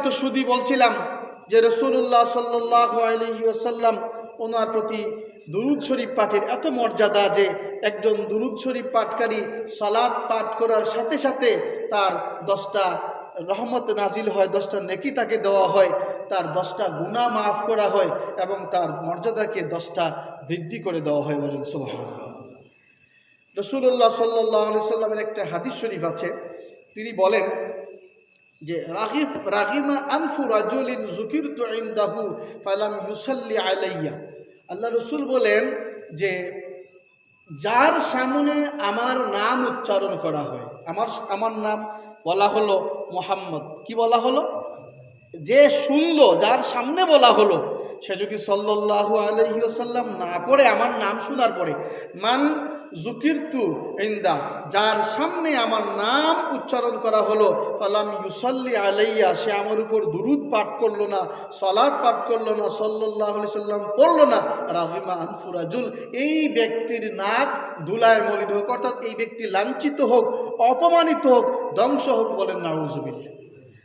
সম্মানিত সুদী বলছিলাম যে রসুল্লাহ সাল্লাহ আলহি আসাল্লাম ওনার প্রতি দুরুদ শরীফ পাঠের এত মর্যাদা যে একজন দুরুদ শরীফ পাঠকারী সালাদ পাঠ করার সাথে সাথে তার দশটা রহমত নাজিল হয়, দশটা নেকি তাকে দেওয়া হয়, তার দশটা গুণা মাফ করা হয় এবং তার মর্যাদাকে দশটা বৃদ্ধি করে দেওয়া হয় বলেন সুবহান রসুল্লাহ সাল্লাহ সাল্লামের একটা হাদিস শরীফ আছে, তিনি বলেন যে রাগিফ রাগিমা আনফু রাজুলিন জুকির তু ইন্দাহু ফালাম ইউসাল্লি আলাইয়া। আল্লাহ রসুল বলেন যে যার সামনে আমার নাম উচ্চারণ করা হয়, আমার আমার নাম বলা হলো মোহাম্মদ। কি বলা হলো? যে শুনলো, যার সামনে বলা হলো, সে যদি সল্লাহু আলহিউসাল্লাম না পড়ে, আমার নাম শোনার পরে, মান জুকিরতু ইন্দা, যার সামনে আমার নাম উচ্চারণ করা হলো, ফালাম ইউসাল্লি আলাইয়া, সে আমার উপর দুরুদ পাঠ করল না সলাদ পাঠ করল না সল্লাহ সাল্লাম পড়ল না। রাহিমা আনফুরাজুল এই ব্যক্তির নাক ধুলায় মলিন হোক, অর্থাৎ এই ব্যক্তি লাঞ্ছিত হোক, অপমানিত হোক, ধ্বংস হোক বলেন নাউজুবিল্লা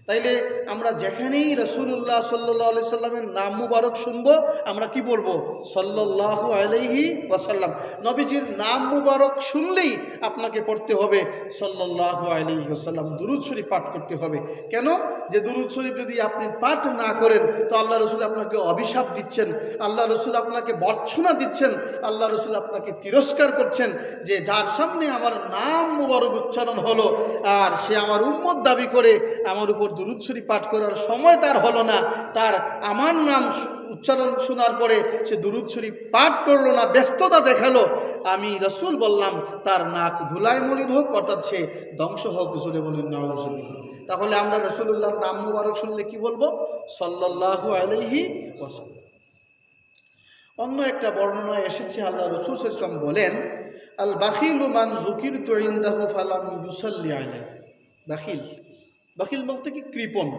তাইলে আমরা যেখানেই রসুল্লাহ সাল্লাহ আলি সাল্লামের নাম মুবারক শুনব, আমরা কি বলব? সাল্লাহ আলহি ওয়াসাল্লাম। নবীজির নাম মুবারক শুনলেই আপনাকে পড়তে হবে সাল্লাহ আলহি ওসাল্লাম দুরুদ শরীফ পাঠ করতে হবে। কেন? যে দুরুদ শরীফ যদি আপনি পাঠ না করেন, তো আল্লাহ রসুল আপনাকে অভিশাপ দিচ্ছেন, আল্লাহ রসুল আপনাকে বর্ষনা দিচ্ছেন, আল্লাহ রসুল আপনাকে তিরস্কার করছেন যে যার সামনে আমার নাম মুবারক উচ্চারণ হলো, আর সে আমার উম্মত দাবি করে, আমার উপর দুরুদ পাঠ করার সময় তার হলো না। তার আমার নাম উচ্চারণ শোনার পরে সে দুরুদ পাঠ করল না, ব্যস্ততা দেখাল। আমি রসুল বললাম, তার নাক ধুলায় মলিন হোক, অর্থাৎ সে ধ্বংস হোক জুড়ে বলেন নওয়াজ তাহলে আমরা রসুল্লাহর নাম মুবারক শুনলে কি বলব? সাল্লাহু আলহি ওসাল্লাম অন্য একটা বর্ণনায় এসেছে, আল্লাহ রসুল ইসলাম বলেন, আল বাখিল মান জুকির তোইন্দাহু ফালাম ইউসাল্লি আলাই বাখিল। বাখিল বলতে কি কৃপণ?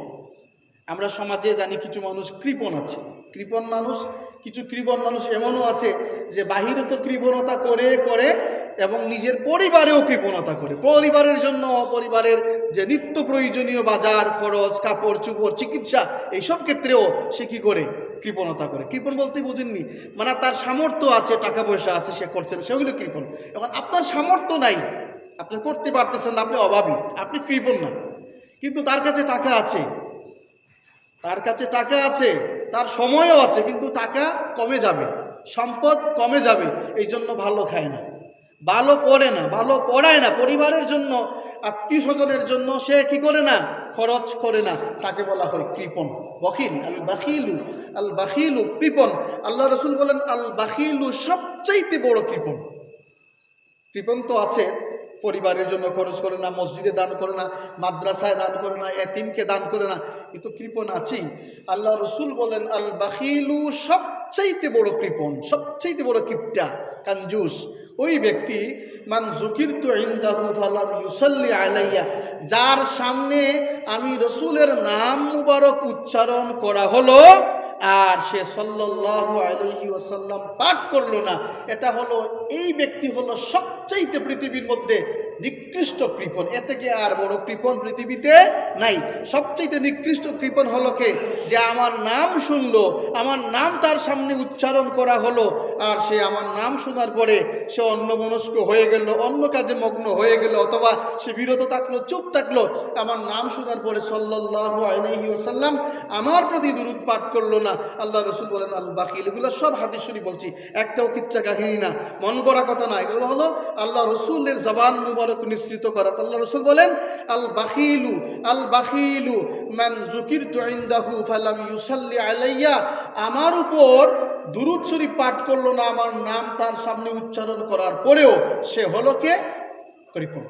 আমরা সমাজে জানি কিছু মানুষ কৃপণ আছে। কৃপণ মানুষ, কিছু কৃপণ মানুষ এমনও আছে যে বাহিরে তো কৃপণতা করে করে এবং নিজের পরিবারেও কৃপণতা করে। পরিবারের জন্য, পরিবারের যে নিত্য প্রয়োজনীয় বাজার, খরচ, কাপড়, চুপড়, চিকিৎসা, এইসব ক্ষেত্রেও সে কী করে? কৃপণতা করে। কৃপণ বলতে বুঝেননি? মানে তার সামর্থ্য আছে, টাকা পয়সা আছে, সে করছেন সেগুলো কৃপণ। এখন আপনার সামর্থ্য নাই। আপনি করতে পারতেছেন না, আপনি অভাবী। আপনি কৃপণ না। কিন্তু তার কাছে টাকা আছে। তার কাছে টাকা আছে, তার সময়ও আছে, কিন্তু টাকা কমে যাবে, সম্পদ কমে যাবে, এই জন্য ভালো খায় না। ভালো পড়ে না, ভালো পড়ায় না, পরিবারের জন্য আত্মীয় স্বজনের জন্য সে কি করে না? খরচ করে না, তাকে বলা হয় কৃপন বখিল, আল বাখিলু আল বাখিলু কৃপণ। আল্লাহ রসুল বলেন, আল বাখিলু সবচাইতে বড় কৃপন কৃপন তো আছে পরিবারের জন্য খরচ করে না, মসজিদে দান করে না, মাদ্রাসায় দান করে না, এতিমকে দান করে না কিন্তু কৃপণ আছেই। আল্লাহ রসুল বলেন, আল বাখিলু সবচাইতে বড় কৃপণ, সবচাইতে বড় কিপটা কাঞ্জুস ওই ব্যক্তি, মান জুকির তো ইন্দাহু ফালাম ইউসাল্লি আলাইয়া, যার সামনে আমি রসুলের নাম মুবারক উচ্চারণ করা হলো আর সে সল্লাহ আলহি ওসাল্লাম পাঠ করল না। এটা হলো, এই ব্যক্তি হলো সবচাইতে পৃথিবীর মধ্যে নিকৃষ্ট কৃপণ। এ থেকে আর বড় কৃপণ পৃথিবীতে নাই? সবচাইতে নিকৃষ্ট কৃপণ হলো কে? যে আমার নাম শুনলো, আমার নাম তার সামনে উচ্চারণ করা হলো, আর সে আমার নাম শোনার পরে সে অন্যমনস্ক হয়ে গেল, অন্য কাজে মগ্ন হয়ে গেল, অথবা সে বিরত থাকল, চুপ থাকল, আমার নাম শোনার পরে সাল্লাহ আলহি ওসাল্লাম আমার প্রতি দুরুদ পাঠ করল না। আল্লাহ রসুল বলেন, আল বাকিল এগুলো সব হাদিস বলছি, একটাও কিচ্ছা কাহিনী না, মন করা কথা না, এগুলো হলো আল্লাহ রসুলের জবান মুবারক নিঃসৃত করা। আল্লাহ রসুল বলেন, আল বাখিলু আল বাখিলু মান জুকির তুইন্দাহু ফালাম ইউসাল্লি আলাইয়া। আমার উপর দুরুদ শরীফ পাঠ করল না, আমার নাম তার সামনে উচ্চারণ করার পরেও সে হলো কে? কৃপণ।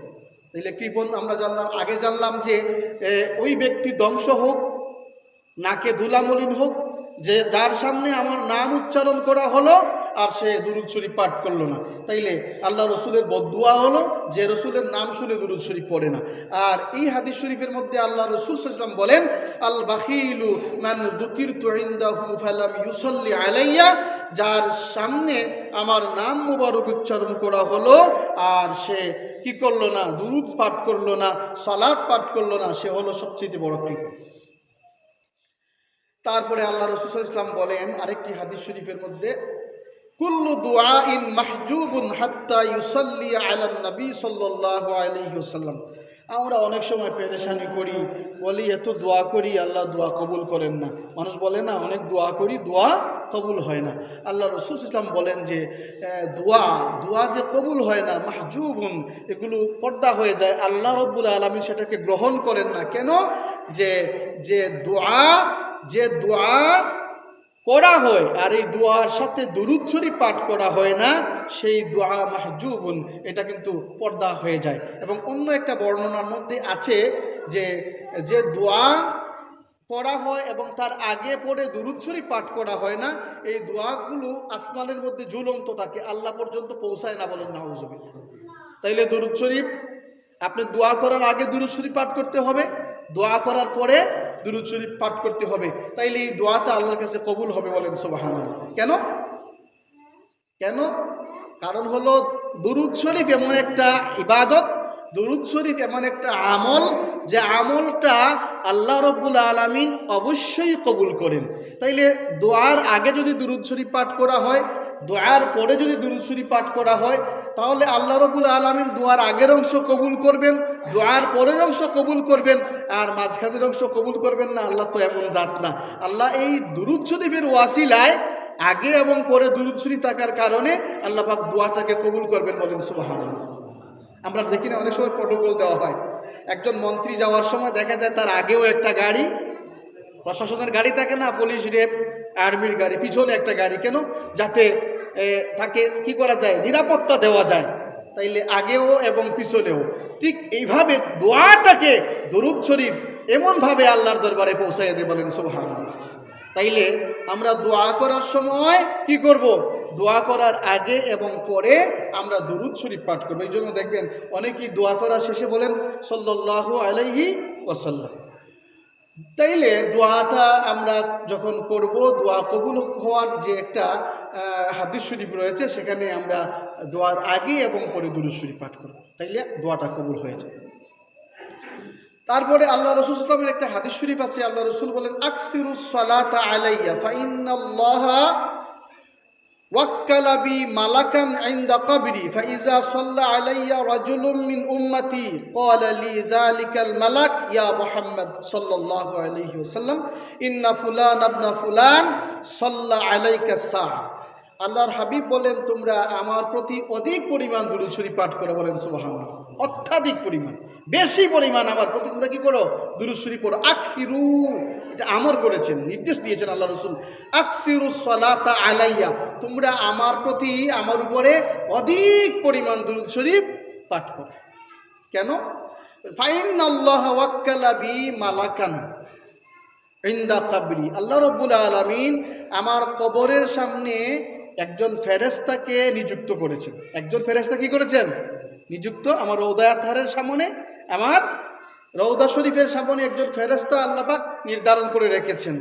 তাইলে কৃপণ আমরা জানলাম, আগে জানলাম যে ওই ব্যক্তি ধ্বংস হোক নাকে ধুলামলিন হোক, যে যার সামনে আমার নাম উচ্চারণ করা হলো আর সে দুরুদ শরীফ পাঠ করল না। তাইলে আল্লাহ রসুলের বদুয়া হলো যে রসুলের নাম শুনে দুরুদ শরীফ পড়ে না। আর এই হাদিস শরীফের মধ্যে আল্লাহ রসুল সাল্লাম বলেন আল বাখিলু মান দুকির ফালাম ইউসল্লি আলাইয়া যার সামনে আমার নাম মুবারক উচ্চারণ করা হলো, আর সে কি করল না, দুরুদ পাঠ করল না সালাদ পাঠ করল না, সে হলো সবচেয়ে বড় কৃপণ তারপরে আল্লাহ রসুল ইসলাম বলেন, আরেকটি হাদিস শরীফের মধ্যে কুল্লু দুআ ইন মাহজুবুন হাত্তা ইউসাল্লি আলা নবী আলাইহি ওয়াসাল্লাম। আমরা অনেক সময় পেরেশানি করি, বলি, এত দোয়া করি, আল্লাহ দোয়া কবুল করেন না। মানুষ বলে, না, অনেক দোয়া করি, দোয়া কবুল হয় না। আল্লাহ রসুল ইসলাম বলেন যে দোয়া দোয়া যে কবুল হয় না, মাহজুবুন, এগুলো পর্দা হয়ে যায়। আল্লাহ রব্বুল আলমী সেটাকে গ্রহণ করেন না। কেন? যে যে দোয়া যে দোয়া করা হয়, আর এই দোয়ার সাথে দুরুদ পাঠ করা হয় না, সেই দোয়া মাহজুবুন, এটা কিন্তু পর্দা হয়ে যায়। এবং অন্য একটা বর্ণনার মধ্যে আছে যে যে দোয়া করা হয় এবং তার আগে পরে দুরুদ পাঠ করা হয় না, এই দোয়াগুলো আসমানের মধ্যে ঝুলন্ত থাকে, আল্লাহ পর্যন্ত পৌঁছায় না বলেন নাউজুবিল্লাহ। তাইলে দুরুদ শরীফ, আপনি দোয়া করার আগে দুরুদ শরীফ পাঠ করতে হবে, দোয়া করার পরে দুরুদ শরীফ পাঠ করতে হবে, তাইলে এই দোয়াটা আল্লাহর কাছে কবুল হবে বলেন সুবাহান কেন? কেন? কারণ হলো দুরুদ শরীফ এমন একটা ইবাদত, দুরুদ শরীফ এমন একটা আমল, যে আমলটা আল্লাহ রব্বুল আলমিন অবশ্যই কবুল করেন। তাইলে দোয়ার আগে যদি দুরুদ শরীফ পাঠ করা হয় দোয়ার পরে যদি দুরুদ শরীফ পাঠ করা হয়, তাহলে আল্লাহ রবুল আলমিন দোয়ার আগের অংশ কবুল করবেন, দোয়ার পরের অংশ কবুল করবেন, আর মাঝখানের অংশ কবুল করবেন না। আল্লাহ তো এমন জাত না। আল্লাহ এই দুরুদ শরীফের ওয়াসিলায় আগে এবং পরে দুরুদ শরীফ থাকার কারণে আল্লাহ পাক দোয়াটাকে কবুল করবেন বলেন সুবাহান আমরা দেখি না, অনেক সময় প্রটোকল দেওয়া হয়। একজন মন্ত্রী যাওয়ার সময় দেখা যায় তার আগেও একটা গাড়ি, প্রশাসনের গাড়ি থাকে না পুলিশ রেপ আর্মির গাড়ি, পিছনে একটা গাড়ি, কেন? যাতে তাকে কি করা যায়? নিরাপত্তা দেওয়া যায়। তাইলে আগেও এবং পিছনেও। ঠিক এইভাবে দোয়াটাকে দরুদ শরীফ এমনভাবে আল্লাহর দরবারে পৌঁছাই দিয়ে বলেন সুবহান তাইলে আমরা দোয়া করার সময় কি করব? দোয়া করার আগে এবং পরে আমরা দরুদ শরীফ পাঠ করব। এই জন্য দেখবেন অনেকেই দোয়া করার শেষে বলেন সল্লাহ আলাইহি ওসাল্লাম তাইলে দোয়াটা আমরা যখন করব, দোয়া কবুল হওয়ার যে একটা হাদিস শরীফ রয়েছে, সেখানে আমরা দোয়ার আগে এবং পরে দুরুদ শরীফ পাঠ করব। তাইলে দোয়াটা কবুল হয়ে যাবে। তারপরে আল্লাহ রসুল ইসলামের একটা হাদিস শরীফ আছে, আল্লাহ রসুল বলেন, আকসিরুস সালাতা আলাইয়া, ফাইন্নাল্লাহা ওয়াক্কালা বি মালাকান ইনদা কবরি ফাইজা সাল্লা আলাইয়া রাজুলুম মিন উম্মতি ক্বালা লি যালিকাল মালাক ইয়া মুহাম্মদ সাল্লাল্লাহু আলাইহি ওয়াসাল্লাম ইন্না ফুলান ইবনা ফুলান সাল্লা আলাইকা সাআ আল্লাহর হাবিব বলেন, তোমরা আমার প্রতি অধিক পরিমাণ দুরূদ শরীফ পাঠ করো, বলেন, সুবহানাল্লাহ। অত্যাধিক পরিমাণ। বেশি পরিমাণ আমার প্রতি তোমরা কি করো? দুরূদ শরীফ পড়ো। আকফিরু এটা আমর করেছেন, নির্দেশ দিয়েছেন আল্লাহ রসুল। আকসিরু সালাতা আলাইয়া, তোমরা আমার প্রতি, আমার উপরে অধিক পরিমাণ দুরূদ পাঠ করো। কেন? ফাইন আল্লাহ ওয়াক্কালা বি মালাকান ইন্দা কাবরি। আল্লাহ রব্বুল আলমিন আমার কবরের সামনে একজন ফেরেস্তাকে নিযুক্ত করেছেন। একজন ফেরেস্তা কি করেছেন? নিযুক্ত আমার রৌদায়াথারের সামনে, আমার রৌদা শরীফের সামনে একজন ফেরেস্তা আল্লাপাক নির্ধারণ করে রেখেছেন।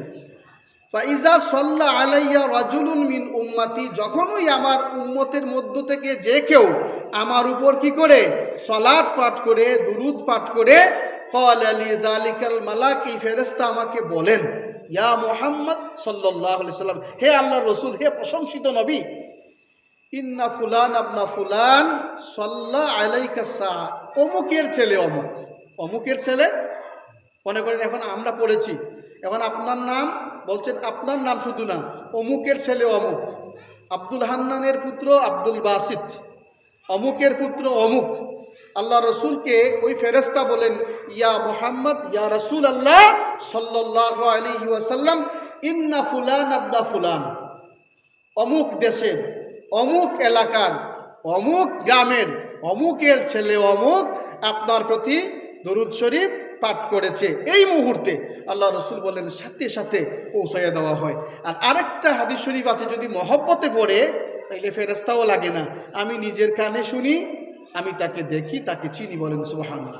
ফাইজা সল্লা আলাইয়া রাজুলুন মিন উম্মাতি, যখনই আমার উম্মতের মধ্য থেকে যে কেউ আমার উপর কি করে? সলাদ পাঠ করে, দুরুদ পাঠ করে কল আলী জালিকাল মালাক এই ফেরেস্তা আমাকে বলেন ইয়া মোহাম্মদ সাল্লাহ সাল্লাম, হে আল্লাহ রসুল, হে প্রশংসিত নবী, ইন্না ফুলান আপনা ফুলান সল্লা আলাইকা সা অমুকের ছেলে অমুক, অমুকের ছেলে, মনে করেন এখন আমরা পড়েছি, এখন আপনার নাম, বলছেন আপনার নাম শুধু না, অমুকের ছেলে অমুক, আব্দুল হান্নানের পুত্র আব্দুল বাসিত, অমুকের পুত্র অমুক আল্লাহ রসুলকে ওই ফেরেস্তা বলেন, ইয়া মোহাম্মদ, ইয়া রসুল আল্লাহ সাল্লাহ আলহি ওয়াসাল্লাম, ইন্না ফুলান আব্দা ফুলান। অমুক দেশের, অমুক এলাকার, অমুক গ্রামের, অমুকের ছেলে অমুক আপনার প্রতি দরুদ শরীফ পাঠ করেছে। এই মুহূর্তে আল্লাহ রসুল বলেন, সাথে সাথে পৌঁছাইয়া দেওয়া হয়। আর আরেকটা হাদিস শরীফ আছে, যদি মহব্বতে পড়ে, তাইলে ফেরেস্তাও লাগে না। আমি নিজের কানে শুনি আমি তাকে দেখি, তাকে চিনি বলেন সুহান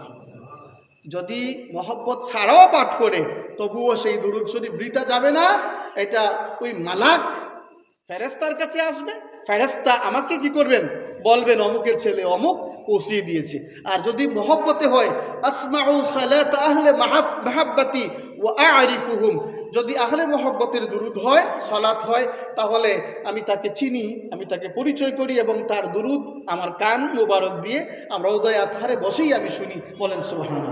যদি মহব্বত ছাড়াও পাঠ করে, তবুও সেই দুরুদ শরীফ বৃতা যাবে না, এটা ওই মালাক ফেরেস্তার কাছে আসবে ফেরেস্তা আমাকে কি করবেন? বলবেন, অমুকের ছেলে অমুক পৌঁছিয়ে দিয়েছে। আর যদি মহব্বতে হয়, আসমাউ সালাত আহলে মাহাব- মাহাব্বাতি ও আরিফুহুম যদি আহলে মহব্বতের দুরুদ হয় সলাৎ হয়, তাহলে আমি তাকে চিনি, আমি তাকে পরিচয় করি এবং তার দুরুদ আমার কান মোবারক দিয়ে আমরা উদয় আধারে বসেই আমি শুনি, বলেন সুবাহান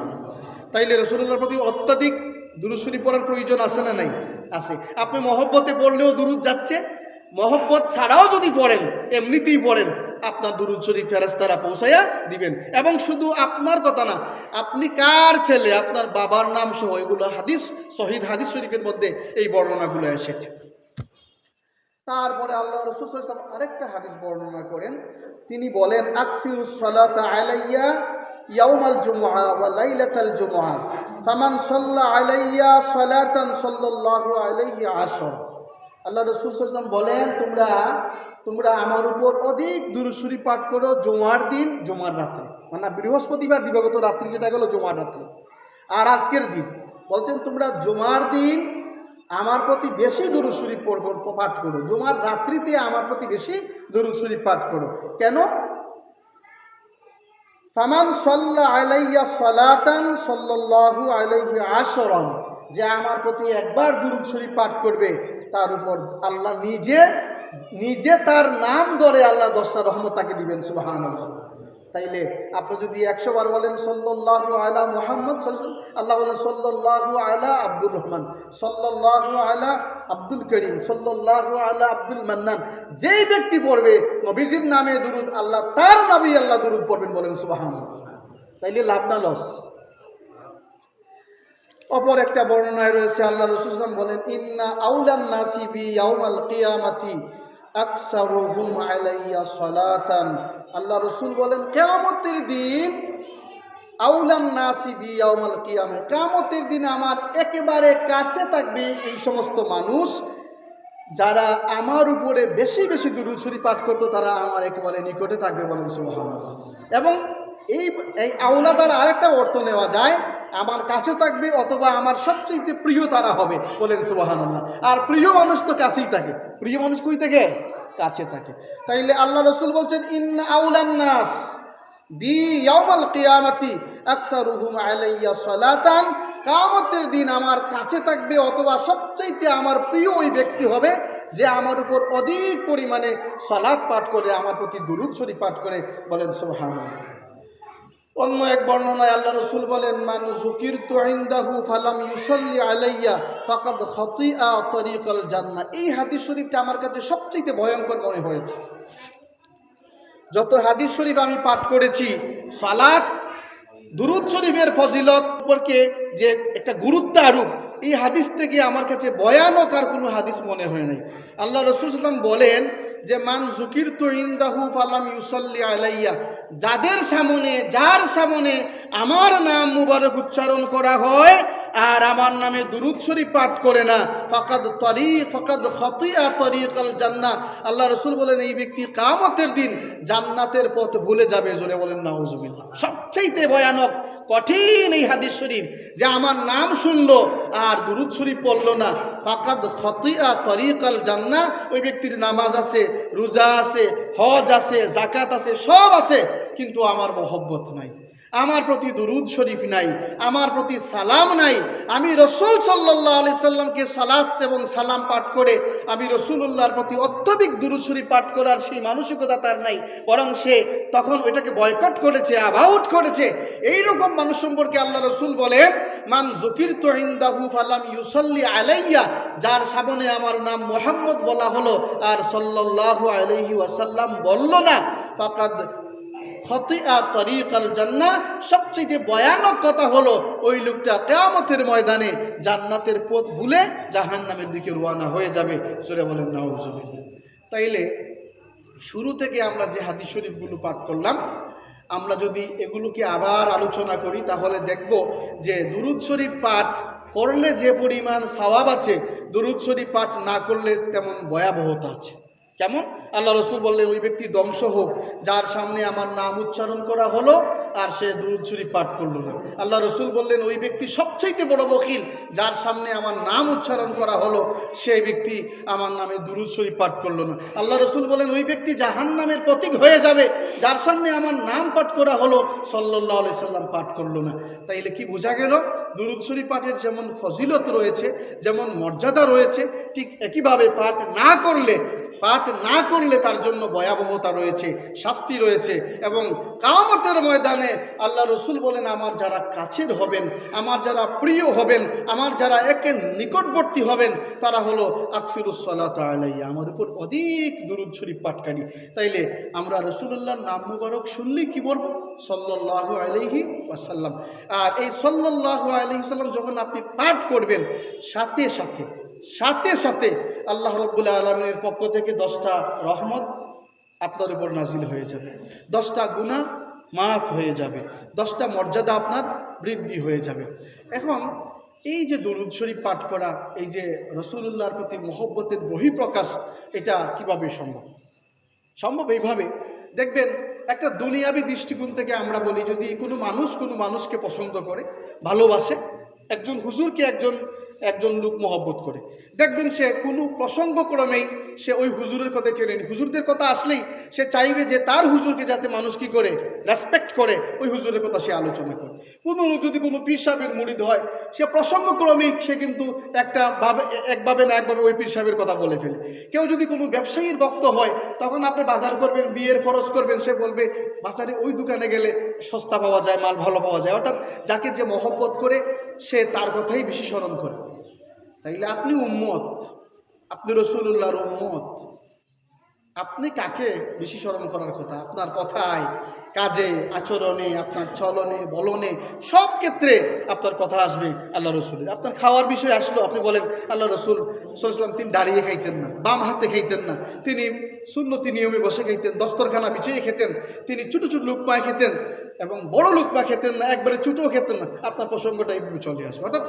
তাইলে রসুল্লাহর প্রতি অত্যাধিক দুরুশ্বরী পড়ার প্রয়োজন আছে না নাই? আছে। আপনি মহব্বতে পড়লেও দুরুদ যাচ্ছে, মহব্বত ছাড়াও যদি পড়েন, এমনিতেই পড়েন আপনার দুরুদ শরীফ ফেরাস্তারা পৌঁছাইয়া দিবেন। এবং শুধু আপনার কথা না, আপনি কার ছেলে, আপনার বাবার নাম সহ এগুলো হাদিস শহীদ হাদিস শরীফের মধ্যে এই বর্ণনাগুলো এসেছে। তারপরে আল্লাহ রসুল ইসলাম আরেকটা হাদিস বর্ণনা করেন। তিনি বলেন, আকসিরুস সালাত আলাইয়া ইয়াউমাল জুমআ ওয়া লাইলাতাল জুমআ, ফামান সাল্লা আলাইয়া সালাতান সাল্লাল্লাহু আলাইহি আশর। আল্লাহ রসুল ইসলাম বলেন, তোমরা তোমরা আমার উপর অধিক দুরুসুরি পাঠ করো জুমার দিন, জুমার রাত্রে। মানে বৃহস্পতিবার দিবাগত রাত্রি যেটা গেল জুমার রাত্রি। আর আজকের দিন, বলছেন, তোমরা জুমার দিন আমার প্রতি বেশি পড়- পাঠ করো। জুমার রাত্রিতে আমার প্রতি বেশি দরুদ শরীফ পাঠ করো। কেন? ফামান সাল্লা আলাইয়া সালাতান সাল্লাল্লাহু আলাইহি আশরান, যে আমার প্রতি একবার দুরুদ পাঠ করবে তার উপর আল্লাহ নিজে নিজে তার নাম ধরে আল্লাহ দশটা রহমত তাকে দিবেন, সুবহানাল্লাহ। তাইলে আপনি যদি একশো বার বলেন সল্লাহ আলা মোহাম্মদ আল্লাহ বলেন সল্লাহ আলা আব্দুর রহমান সল্লাহ আলা আব্দুল করিম সল্লাহ আলা আব্দুল মান্নান যেই ব্যক্তি পড়বে, নবীজির নামে দুরুদ, আল্লাহ তার নামে আল্লাহ দুরুদ পড়বেন বলেন সুবাহান তাইলে লাভ না, লস। অপর একটা বর্ণনায় রয়েছে, আল্লাহ রসুলাম বলেন, ইন্না আউলান নাসিবি ইয়াউমাল কিয়ামাতি আকসারুহুম আলাইয়া সালাতান। আল্লাহ রসুল বলেন, কেয়ামতের দিন আউলান নাসিবি ইয়াউমাল কিয়ামে কেয়ামতের দিন আমার একেবারে কাছে থাকবে এই সমস্ত মানুষ যারা আমার উপরে বেশি বেশি দুরুছুরি পাঠ করতো, তারা আমার একেবারে নিকটে থাকবে বলেন সুবহানাল্লাহ। এবং এই এই আউলা দ্বারা আরেকটা অর্থ নেওয়া যায় আমার কাছে থাকবে অথবা আমার সবচেয়ে প্রিয় তারা হবে, বলেন সুবহানাল্লাহ। আর প্রিয় মানুষ তো কাছেই থাকে। প্রিয় মানুষ কই থাকে? কাছে থাকে। তাইলে আল্লাহ রসুল বলছেন ইন আউলান নাস, বি ইয়াউমাল কিয়ামাতি আকসারুহুম আলাইয়া কামতের দিন আমার কাছে থাকবে অথবা সবচাইতে আমার প্রিয় ওই ব্যক্তি হবে যে আমার উপর অধিক পরিমাণে সালাত পাঠ করে, আমার প্রতি দুরুদ শরীফ পাঠ করে, বলেন সুবহানাল্লাহ। অন্য এক বর্ণনায় আল্লাহ রসুল বলেন, মান জুকির ইনদাহু ফালাম ইউসল্লি আলাইয়া ফাকাদ খতিয়া তরিকল জান্না এই হাদিস শরীফটা আমার কাছে সবচেয়ে ভয়ঙ্কর মনে হয়েছে। যত হাদিস শরীফ আমি পাঠ করেছি, সালাত, দুরুদ শরীফের ফজিলত সম্পর্কে যে একটা গুরুত্ব আরূপ এই হাদিস থেকে আমার কাছে ভয়ানক আর কোনো হাদিস মনে হয় নাই। আল্লাহ রসুল সাল্লাম বলেন যে, মান জুকির তো ইন্দাহু ফালাম ইউসল্লি আলাইয়া যাদের সামনে, যার সামনে আমার নাম মুবারক উচ্চারণ করা হয় আর আমার নামে দুরুদ শরীফ পাঠ করে না। ফাকাদ তরিক ফাকাদ খতিয়া তরিকাল জান্না। আল্লাহ রসুল বলেন, এই ব্যক্তি কামতের দিন জান্নাতের পথ ভুলে যাবে। জোরে বলেন, নাউজুবিল্লাহ। সবচাইতে ভয়ানক, কঠিন এই হাদিস শরীফ যে আমার নাম শুনলো আর দুরুদ শরীফ পড়ল না। ফাকাদ খতিয়া তরিকাল জান্না, ওই ব্যক্তির নামাজ আছে, রোজা আছে, হজ আছে জাকাত আছে, সব আছে, কিন্তু আমার মহব্বত নাই। আমার প্রতি দুরুদ শরীফ নাই, আমার প্রতি সালাম নাই। আমি রসুল সাল্লাহ আলি সাল্লামকে সালাত এবং সালাম পাঠ করে, আমি রসুল্লাহর প্রতি অত্যধিক দুরুদ শরীফ পাঠ করার সেই মানসিকতা তার নাই, বরং সে তখন ওইটাকে বয়কট করেছে অ্যাবাউট করেছে। এই রকম মানুষ সম্পর্কে আল্লাহ রসুল বলেন, মান জকির তো ইন্দাহু ফালাম ইউসল্লি আলাইয়া যার সামনে আমার নাম মোহাম্মদ বলা হলো, আর সাল্লাল্লাহু আলাইহি ওয়াসাল্লাম বলল না, ফাকাদ জান্না সবচেয়ে ভয়ানক কথা হলো ওই লোকটা কেয়ামতের ময়দানে জান্নাতের পথ ভুলে জাহান্নামের দিকে রোয়ানা হয়ে যাবে। জোরে বলেন, নাউজুবিল্লাহ। তাইলে শুরু থেকে আমরা যে হাদিস শরীফগুলো পাঠ করলাম, আমরা যদি এগুলোকে আবার আলোচনা করি, তাহলে দেখব যে দুরুদ শরীফ পাঠ করলে যে পরিমাণ সওয়াব আছে, দুরুদ শরীফ পাঠ না করলে তেমন ভয়াবহতা আছে। কেমন? আল্লাহ রসুল বললেন, ওই ব্যক্তি ধ্বংস হোক, যার সামনে আমার নাম উচ্চারণ করা হলো আর সে দুরুদ শরীফ পাঠ করল না। আল্লাহ রসুল বললেন, ওই ব্যক্তি সবচাইতে বড় বকিল যার সামনে আমার নাম উচ্চারণ করা হলো, সেই ব্যক্তি আমার নামে দুরুদ শরীফ পাঠ করল না। আল্লাহ রসুল বলেন, ওই ব্যক্তি জাহান নামের প্রতীক হয়ে যাবে, যার সামনে আমার নাম পাঠ করা হলো সাল্লাহ আলি সাল্লাম পাঠ করল না। তাইলে কি বোঝা গেল, দুরুদ শরীফ পাঠের যেমন ফজিলত রয়েছে, যেমন মর্যাদা রয়েছে, ঠিক একইভাবে পাঠ না করলে, পাঠ না করলে তার জন্য ভয়াবহতা রয়েছে, শাস্তি রয়েছে এবং কামতের ময়দানে আল্লাহ রসুল বলেন, আমার যারা কাছের হবেন, আমার যারা প্রিয় হবেন, আমার যারা একে নিকটবর্তী হবেন, তারা হলো আকফিরুসলাত আলাইয়া। আমার উপর অধিক দুরুদ শরীফ পাঠকারী। তাইলে আমরা রসুল্লাহর নাম মুবারক শুনলেই কি বলব? সল্লাহ আলহি ওয়াসাল্লাম। আর এই সল্লাহ আলহি সাল্লাম যখন আপনি পাঠ করবেন, সাথে সাথে সাথে সাথে আল্লাহ রব্বুল্লাহ আলমের পক্ষ থেকে দশটা রহমত আপনার উপর নাজিল হয়ে যাবে। দশটা গুণা মাফ হয়ে যাবে। দশটা মর্যাদা আপনার বৃদ্ধি হয়ে যাবে। এখন এই যে দরুদ শরীফ পাঠ করা, এই যে রসুল্লাহর প্রতি মোহব্বতের বহিঃপ্রকাশ, এটা কীভাবে সম্ভব? সম্ভব এইভাবে। দেখবেন, একটা দুনিয়াবি দৃষ্টিকোণ থেকে আমরা বলি, যদি কোনো মানুষ কোনো মানুষকে পছন্দ করে, ভালোবাসে, একজন হুজুরকে একজন একজন লোক মহব্বত করে। দেখবেন সে কোনো প্রসঙ্গক্রমেই সে ওই হুজুরের কথা টেনে নি। হুজুরদের কথা আসলেই সে চাইবে যে তার হুজুরকে যাতে মানুষ কি করে? রেসপেক্ট করে, ওই হুজুরের কথা সে আলোচনা করে। কোনো লোক যদি কোনো পীর সাহেবের মুড়িদ হয়, সে প্রসঙ্গক্রমেই সে কিন্তু একটা ভাবে, একভাবে না একভাবে ওই পীর সাহেবের কথা বলে ফেলে। কেউ যদি কোনো ব্যবসায়ীর ভক্ত হয়, তখন আপনি বাজার করবেন, বিয়ের খরচ করবেন, সে বলবে, বাজারে ওই দোকানে গেলে সস্তা পাওয়া যায়, মাল ভালো পাওয়া যায়। অর্থাৎ যাকে যে মহব্বত করে, সে তার কথাই বেশি স্মরণ করে। তাইলে আপনি উম্মত। আপনি রসুল্লাহর উম্মত। আপনি কাকে বেশি স্মরণ করার কথা? আপনার কথায়, কাজে, আচরণে, আপনার চলনে, বলনে, সব ক্ষেত্রে আপনার কথা আসবে আল্লাহ রসুলের। আপনার খাওয়ার বিষয় আসলো, আপনি বলেন আল্লাহ রসুল সাল্লাম তিনি দাঁড়িয়ে খাইতেন না, বাম হাতে খাইতেন না। তিনি সুন্নতি নিয়মে বসে খাইতেন, দস্তরখানা বিছিয়ে খেতেন। তিনি ছোটো ছোটো লুকমায় খেতেন এবং বড় লুকমা খেতেন না, একবারে ছোটও খেতেন না। আপনার প্রসঙ্গটা এইভাবে চলে আসবে। অর্থাৎ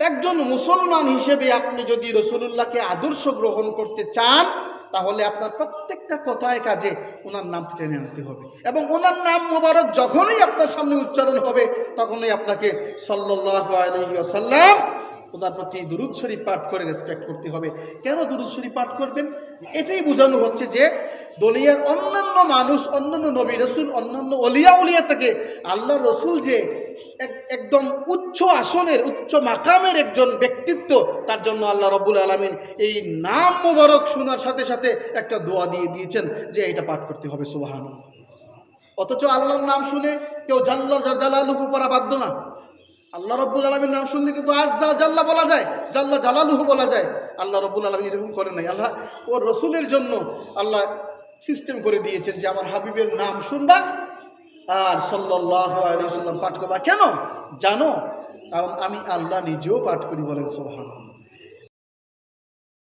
একজন মুসলমান হিসেবে আপনি যদি রসুল্লাহকে আদর্শ গ্রহণ করতে চান, তাহলে আপনার প্রত্যেকটা কথায় কাজে ওনার নাম টেনে আনতে হবে। এবং ওনার নাম মোবারক যখনই আপনার সামনে উচ্চারণ হবে, তখনই আপনাকে সাল্লাহ আলহিসাল্লাম ওনার প্রতি দুরুদ শরীফ পাঠ করে রেসপেক্ট করতে হবে। কেন দুরুদ শরীফ পাঠ করবেন? এটাই বোঝানো হচ্ছে যে দলিয়ার অন্যান্য মানুষ, অন্যান্য নবী রসুল, অন্যান্য অলিয়া উলিয়া থেকে আল্লাহ রসুল যে একদম উচ্চ আসনের, উচ্চ মাকামের একজন ব্যক্তিত্ব, তার জন্য আল্লাহ রব্বুল আলমিন এই নাম মোবারক শোনার সাথে সাথে একটা দোয়া দিয়ে দিয়েছেন যে এটা পাঠ করতে হবে সুবাহান অথচ আল্লাহর নাম শুনে কেউ জাল্লা জালালুহু পড়া বাধ্য না। আল্লাহ রব্বুল আলমীর নাম শুনলে কিন্তু আজ যা জাল্লা বলা যায়, জাল্লা জালালুহু বলা যায়। আল্লাহ রব্বুল আলমী এরকম করে নাই। আল্লাহ, ও রসুলের জন্য আল্লাহ সিস্টেম করে দিয়েছেন যে আমার হাবিবের নাম শুনবা আর সাল্লাহ পাঠ করবা। কেন? জানো? কারণ আমি আল্লাহ নিজেও পাঠ করি বলেন সোহান